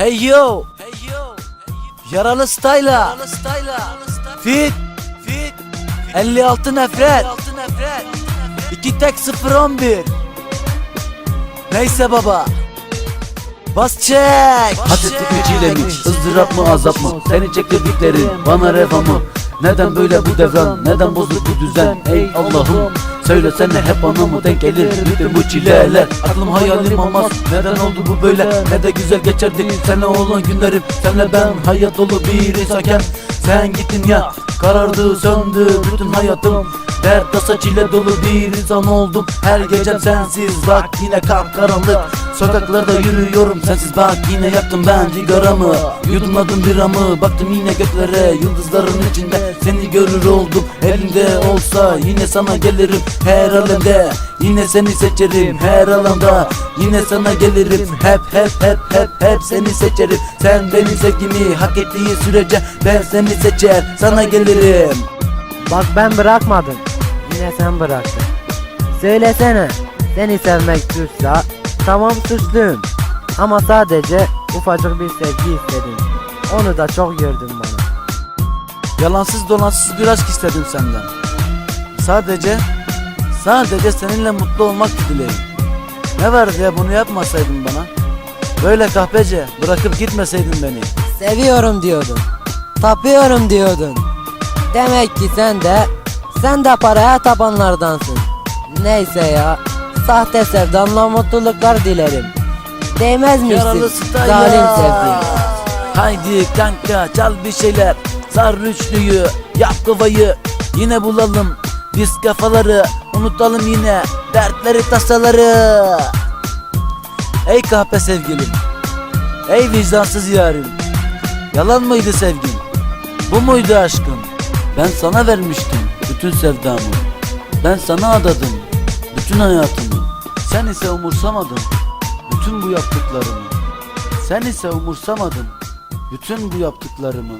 Hey yo. Yaralı style'a. Fit. 56 nefret. 2 tek 0 11. Neyse baba. Bas çek. Hasretlik mi çile mi? ızdırap mı azap mı? Seni çektirdiklerin bana reva mı? Neden böyle bu devran? Neden bozuk bu düzen? Ey Allah'ım Söylesene hep bana mı denk gelir? Bütün bu çileler? Aklım hayalim olmaz. Neden oldu bu böyle? Ne de güzel geçerdi Seninle olan günlerim. Senle ben hayat dolu bir insanken Sen gittin ya Karardı söndü bütün hayatım. Dert tasa çile dolu bir insan oldum. Her gecem sensiz bak yine kapkaranlık Sokaklarda yürüyorum sensiz bak yine yaktım ben cigaramı Yudumladım biramı baktım yine göklere. Yıldızların içinde seni görür oldum. Elimde olsa yine sana gelirim Her alemde. Yine seni seçerim Her alanda. Yine sana gelirim. Hep hep hep hep hep seni seçerim. Sen benim sevgimi hak ettiği sürece Ben seni seçer sana gelirim. Bak ben bırakmadım. Yine sen bıraktın. Söylesene. Seni sevmek suçsa tamam suçluyum. Ama sadece ufacık bir sevgi istedim. Onu da çok gördün bana. Yalansız dolansız bir aşk istedim senden. Sadece, sadece seninle mutlu olmak dileğim. Ne var diye bunu yapmasaydın bana. Böyle kahpece bırakıp gitmeseydin beni. Seviyorum diyordun. Tapıyorum diyordun. Demek ki sen de sen de paraya tapanlardansın. Neyse ya. Sahte sevdanla mutluluklar dilerim. Yaralı style. zalim sevdiğim. Haydi kanka çal bir şeyler. Sar üçlüyü, yap kafayı. Yine bulalım biz kafaları. Unutalım yine dertleri tasaları. Ey kahpe sevgilim. Ey vicdansız yarim. Yalan mıydı sevgin? Bu muydu aşkın? Ben sana vermiştim bütün sevdamı. Ben sana adadım bütün hayatımı. Sen ise umursamadın bütün bu yaptıklarımı. Sen ise umursamadın bütün bu yaptıklarımı.